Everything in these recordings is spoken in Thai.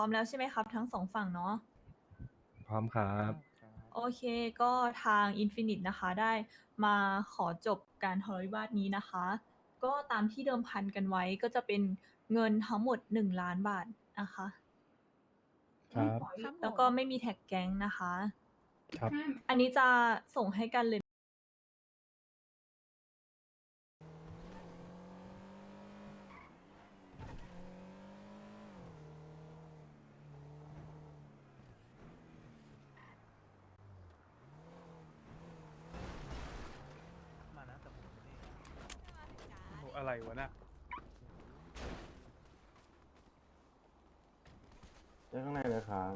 ร้อมแล้วใช่ไหมครับ ทั้งสองฝั่งเนาะ พร้อมครับ โอเคก็ทาง Infinite นะคะได้มาขอจบการทะเลาะวิวาทนี้นะคะ ก็ตามที่เดิมพันกันไว้ก็จะเป็นเงินทั้งหมด 1 ล้านบาทนะคะ ครับ แล้วก็ไม่มีแท็กแก๊งนะคะ ครับ อันนี้จะส่งให้กันเลย อ้อะไรวะน่ะเจอข้างในเลยครับ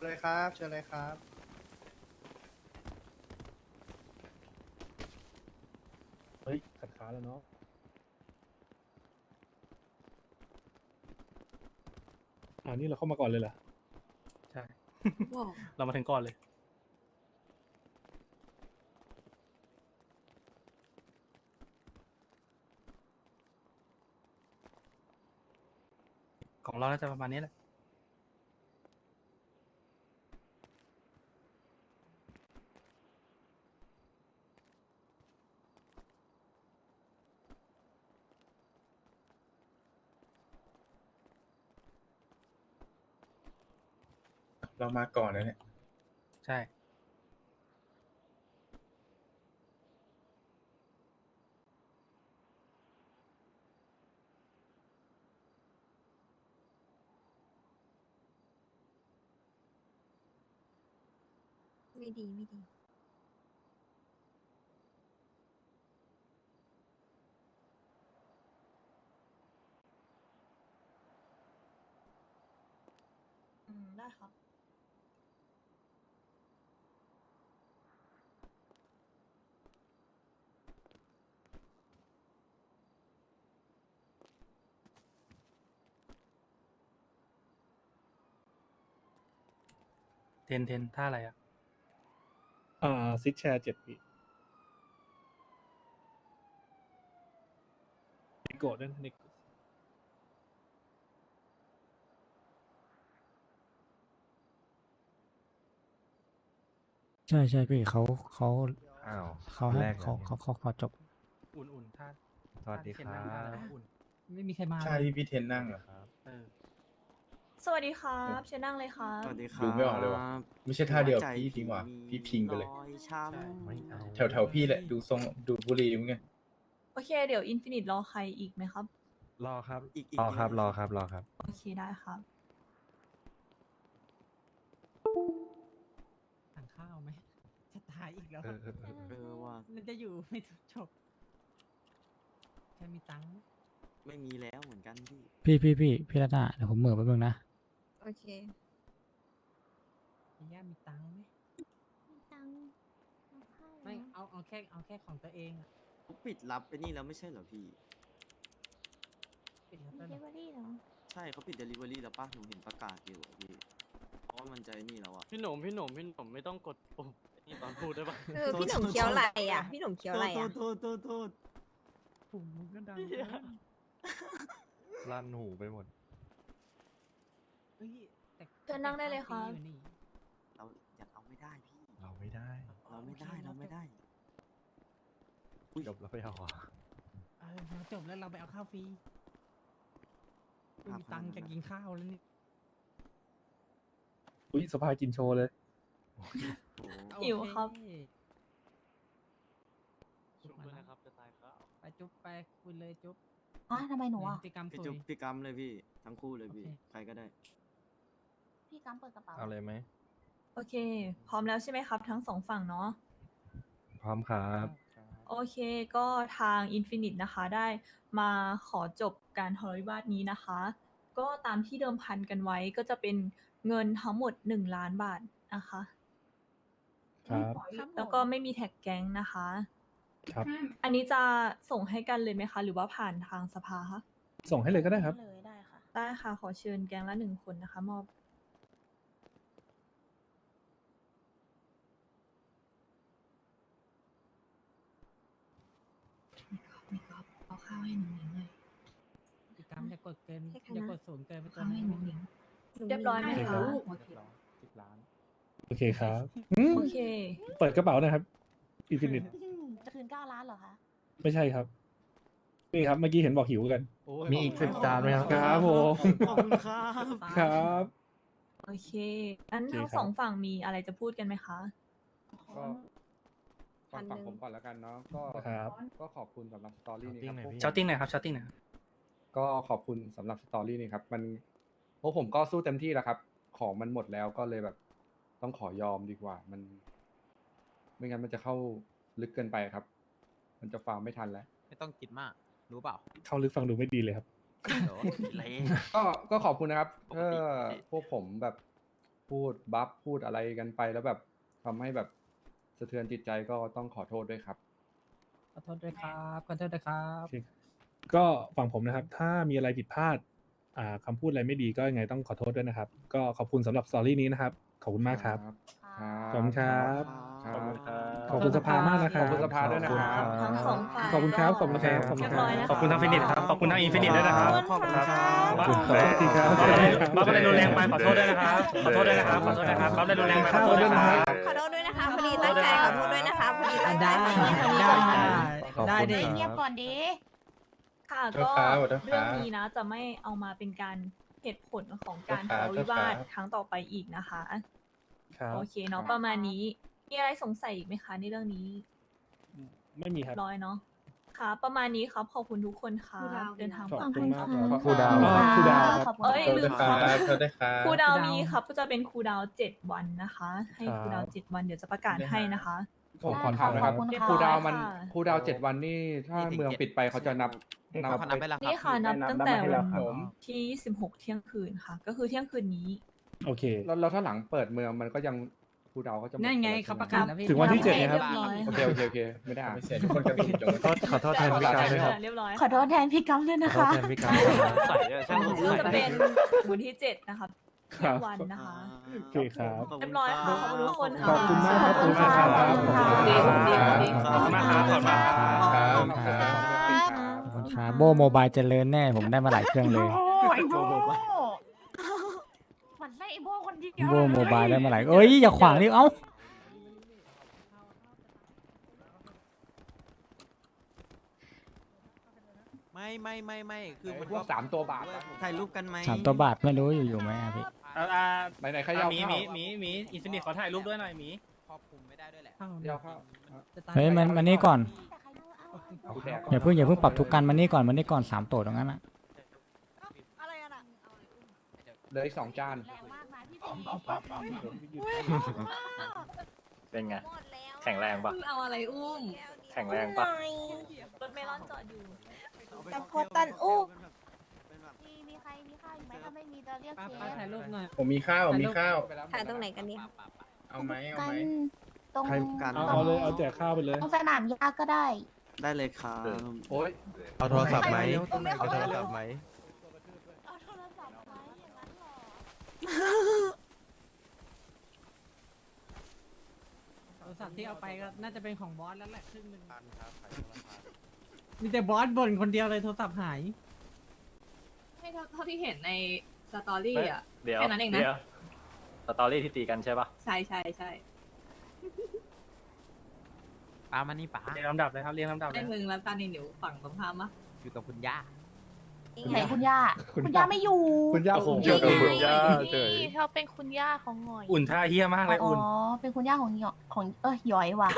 เลยครับเชิญเลยครับ เฮ้ยขัดขาแล้วเนาะ อ่านี่เราเข้ามาก่อนเลยเหรอใช่เรามาถึงก่อนเลย ของเราน่าจะประมาณนี้แหละ เรามาก่อนนะเนี่ยใช่ ไม่ดีไม่ดี อืม ได้ครับ เทนเทนท่าอะไรอะ อ่าซิกแชร์เจ็ดปีนิโกะด้วยนะนิโกะใช่ใช่พี่เขาเขาอ้าวเขาให้แรกลยเขาเขาเขาขอจบ อุ่นๆท่าสวัสดีคท่ารัเทนนั่งท่าอะไรบ นะอุ่น ไม่มีใครมาใช่ที่พี่เทนนั่งเหรอครับ เออ สวัสดีครับเชิญนั่งเลยครับ สวัสดีครับดูไม่ออกเลยว่ะ ไม่ใช่ท่าเดียวกับพี่พิงว่ะมีพี่พิงไปเลยรอยช้ำใช่ไม่เอาแถวแถวๆพี่แหละดูทรงดูบุรีมั้งไงโอเค เดี๋ยว Infinite รอใครอีกไหมครับ รอครับอีกอีกรอครับเยอะรอครับรอครับ โอเคได้ครับสั่งข้าวไหมจะตายอีกแล้ว เออเออเออเออว่ามันจะอยู่ไม่จบแค่มีตังค์ไม่มีแล้วเหมือนกันพี่พี่พี่พี่พี่รัตนาเดี๋ยวผมเหมือแป๊บนึงนะ โอเคพี่ย่ามีตังค์ไหมมีตังค์เอาข้าวไม่เหรอเอาเอาแค่เอาแค่ของตัวเองอะเขาปิดรับไปนี่แล้วไม่ใช่เหรอพี่ ปิดแล้วมีก็เดลิเวอรี่เหรอใช่เขาปิดเดลิเวอรี่แล้วป่ะหนูเห็นประกาศอยู่อะพี่เพราะว่ามันจะไอ้นี่แล้วอะ พี่หนุ่มพี่หนุ่มพี่หนุ่มไม่ต้องกดปุ่มนี่ตอนพูดได้ปะ เออพี่หนุ่มเคี้ยวอะไรอะ พี่หนุ่มเคี้ยวอะไรอะโทษโทษโทษ ปุ่มมันก็ดังเหี้ย ลั่นหูไปหมด เฮ้ยแต่เชิญนั่งได้เลยครับ แต่ข้าวฟอยู่นี่เราอยากเอาไม่ได้พี่ เราไม่ได้เราไม่ได้เราไม่ได้จบแล้วไปเอาอะเออเราจบแล้วเราไปเอาข้าวฟรีไม่มีตังค์จะกินข้าวแล้วนี่อุ้ยสภากินโชว์เลย โอ้โหหิวครับ โอเชุบด้วยนะครับจะตายครับ ไปจุ๊บไปคุยเลยจุ๊บอ๋อทำไมหนูอะพฤติกรรมพี่สวจุ๊บยพี่กัมเลยพี่ ทั้งคู่เลยพี่ โอเค ใครก็ได้ พี่กำเปิดกระเป๋า เอาเลยไหมโอเค พร้อมแล้วใช่ไหมครับ ทั้งสองฝั่งเนาะ พร้อมครับ โอเคก็ทาง Infinite นะคะได้มาขอจบการทะเลาะวิวาทนี้นะคะ ก็ตามที่เดิมพันกันไว้ก็จะเป็นเงินทั้งหมด 1 ล้านบาทนะคะ ครับ แล้วก็ไม่มีแท็กแก๊งนะคะ ครับ อันนี้จะส่งให้กันเลยไหมคะ หรือว่าผ่านทางสภาคะส่งให้เลยก็ได้ครับ เลยได้ค่ะ ได้ค่ะ ขอเชิญแก๊งละหนึ่งคนนะคะ มอบาวให้หนูหนิงหน่อยพี่กัมอย่ากดเกินให้ใครอย่านะกดศูนย์เกินไปตัวข้าวให้นั้นหนูหนิงเรียบร้อยไหมได้คะลูกโอเคโอเคครับอืมโอเค เปิดกระเป๋านะครับอินฟินิตจะคืนเก้าล้านเหรอคะ ไม่ใช่ครับ นี่ครับ เมื่อกี้เห็นบอกหิวกัน มีอีกสิบจานไหมครับ ครับผม ขอบคุณครับ ครับ โอเคงั้นโอเคทั้งครับสองฝั่งมีอะไรจะพูดกันไหมคะ ก็ ฟังฝั่งผมก่อนแล้วกันเนาะก็ครับก็ขอบคุณสำหรับสตอรี่นี้ครับพวกชาติ้งหน่อยครับชาติ้งหน่อยก็ขอบคุณสำหรับสตอรี่นี้ครับ มันพวกผมก็สู้เต็มที่แล้วครับ ของมันหมดแล้วก็เลยแบบ ต้องขอยอมดีกว่า มัน ไม่งั้นมันจะเข้าลึกเกินไปครับ มันจะฟาร์มไม่ทันแล้ว ไม่ต้องคิดมาก รู้เปล่า เข้าลึกฟังดูไม่ดีเลยครับเละก็ก็ขอบคุณนะครับปกถ้าติพวกผมแบบพูดบัฟพูดอะไรกันไปแล้วแบบทำให้แบบ สะเทือนจิตใจก็ต้องขอโทษด้วยครับ ขอโทษด้วยครับขอโทษด้วยครับโอเคก็ฝั่งผมนะครับ ถ้ามีอะไรผิดพลาดอ่าคำพูดอะไรไม่ดีก็ยังไงต้องขอโทษด้วยนะครับ ก็ขอบคุณสำหรับสตอรี่นี้นะครับ ขอบคุณมากครับครับ ขอบคุณครับครับ ขอบคุณสภามากนะครับขอบคุณสภาด้วยนะครับ ทั้งสองฝ่ายขอบคุณครับขอบคุณครับก็เรียบร้อยนะคะขอบคุณทางฟินิตครับขอบคุณทางอินฟินิตด้วยนะครับ ขอบคุณครับ ขอบคุณครับที่ครับบัฟอะไรรุนแรงไปขอโทษด้วยนะครับ ขอโทษด้วยนะครับ ขอโทษนะครับบัฟอะไรรุนแรงไปขอโทษด้วยนะครับขอโทษด้วยนะคะพอดีตั้งใจขอโทษด้วยนะคะพอดีตั้งใจได้ขอโทษได้ค่ะได้เด็กเงียบก่อนดิค่ะขอโทก็ษครับขอโทษครับเรื่องนี้นะจะไม่เอามาเป็นการเหตุผลของการขอทะโทษครับเลาะวิวาทขอโทษครับครั้งต่อไปอีกนะคะครับโอเคเนาะประมาณนี้ มีอะไรสงสัยอีกไหมคะในเรื่องนี้ ไม่มีครับ ร้อยเนาะค่ะ ประมาณนี้ครับ ขอบคุณทุกคนค่ะ ครูดาว เดินทางขปอบลอดคุภัณยมากค่ะครับครูดาวอ๋อครูดาวครับเอ้ยขอโทษลืด้วยมคครัรับบขอโทษด้วยครับ ครูดาวมีครับ ก็จะเป็นครูดาวเจ็ดวันนะคะ ให้ครับครูดาวเจ็ดวันเดี๋ยวจะประกาศให้นะคะ ผมขอถามนะครับขอบคุณค่ะ ครูดาวมันค่ะครูดาวเจ็ดวันนี่ถ้าเมืองปิดไปเขาจะนับนับเขานับไปแล้วครับ นี่ค่ะนับตั้งแต่ให้วัเรานครับที่สิบหกเที่ยงคืนค่ะ ก็คือเที่ยงคืนนี้ โอเค แล้วแล้วถ้าหลังเปิดเมืองมันก็ยัง ครูดาวก็จะหมดนั่นไงปแล้วเขาใช่หมประกาศแล้วพี่ถึงวันที่เจ็ดนะครับเรียบร้อยโอเคโอเคโอเคไม่ได้อ่าน ไม่เสียทุกคนกระดิ่งจงขอโทษขอโทษแทนพี่การด้วยครับเรียบร้อยขอโทษแทนพี่กัมด้วยนะคะพี่การใส่อะช่างคือใส่จะเป็นวันที่เจ็ดนะคะคเที่ยรังบวันนะคะ โอเคครับ เรียบร้อยค่ะขอบคุณทุกคนค่ะ ขอบคุณมากครับขอบคุณมากครับขอบคุณค่ะขอบคุณมากครับขอบคุณมากครับครับ ครับโบโมบายเจริญแน่ ผมได้มาหลายเครื่องเลยไอ้โบมันไม่ไอ้โบคนเดียวโบโมบายได้มาหลายเอ้ยอย่าขวางดิเอ้าไม่ไม่ไม่ไม่คือไอ้พวกสามตัวบาทอะถ่ายรูปกันไหมสามตัวบาทไม่รู้อยู่อยู่ไหมอะพี่ไหนไหนใครเอามีเข้ามีมีมีอินฟินิตขอถ่ายรูปด้วยหน่อยมีครอบคลุมไม่ได้ด้วยแหละเดี๋ยวเข้าจะตาเฮ้ยมันมันนี่ก่อนเอาแดกอย่าเพิ่งอย่าเพิ่งปรับทุกกันมันนี่ก่อนมันนี่ก่อนสามตัวตรงนั้นอะอะไรอะน่ะเหลืออีกสองจาน เป็นไง แข็งแรงปะ เอาอะไรอุ้มแข็งแรงปะ รถเมลอนจอดอยู่ แต่พอตันอู้มมีมีใครมีข้าวอีกไหมถ้าไม่มีจะเรียกเชฟถ่ายรูปหน่อย ผมมีข้าว มีข้าว ถ่ายตรงไหนกันเนี่ยเอาไหมเอากัไหมตรงใครกันเอาเอาเลยเอาแจกข้าวไปเลย ตรงสนามหญ้าก็ได้ ได้เลยครับ โอ้ยเอาโทรศัพท์ไหมเอาโทรศัพท์ไหม เอาโทรศัพท์ไหมอย่างนั้นเหรอ โทรศัพท์ที่เอาไปก็น่าจะเป็นของบอสแล้วแหละครึ่งหนึ่งมีแต่บอสบ่นคนเดียวเลยโทรศัพท์หาย ให้เท่าที่เห็นในสตอรี่อะ เดี๋ยวแค่นั้นเองนะ ดี๋ยวสตอรี่ที่ตีกันใช่ปะใช่ใช่ใช่ป้ามานี่ป้าเรียงลำดับเลยครับเรียงลำดับเลให้ยมึงแล้วตานินอยู่ฝั่งตรงข้ามปะอยู่กับคุณย่า ไหนคุณย่าคุณคุณย่าไม่อยู่ คุณย่าผมเกี่ยวกับคุณย่านี่เขาเป็นคุณย่าของหงอย อุ่นท่าเฮี้ยมากเลยอ๋ออุ่นเป็นคุณย่าของหยอยของเอ้ยหยอยว่ะ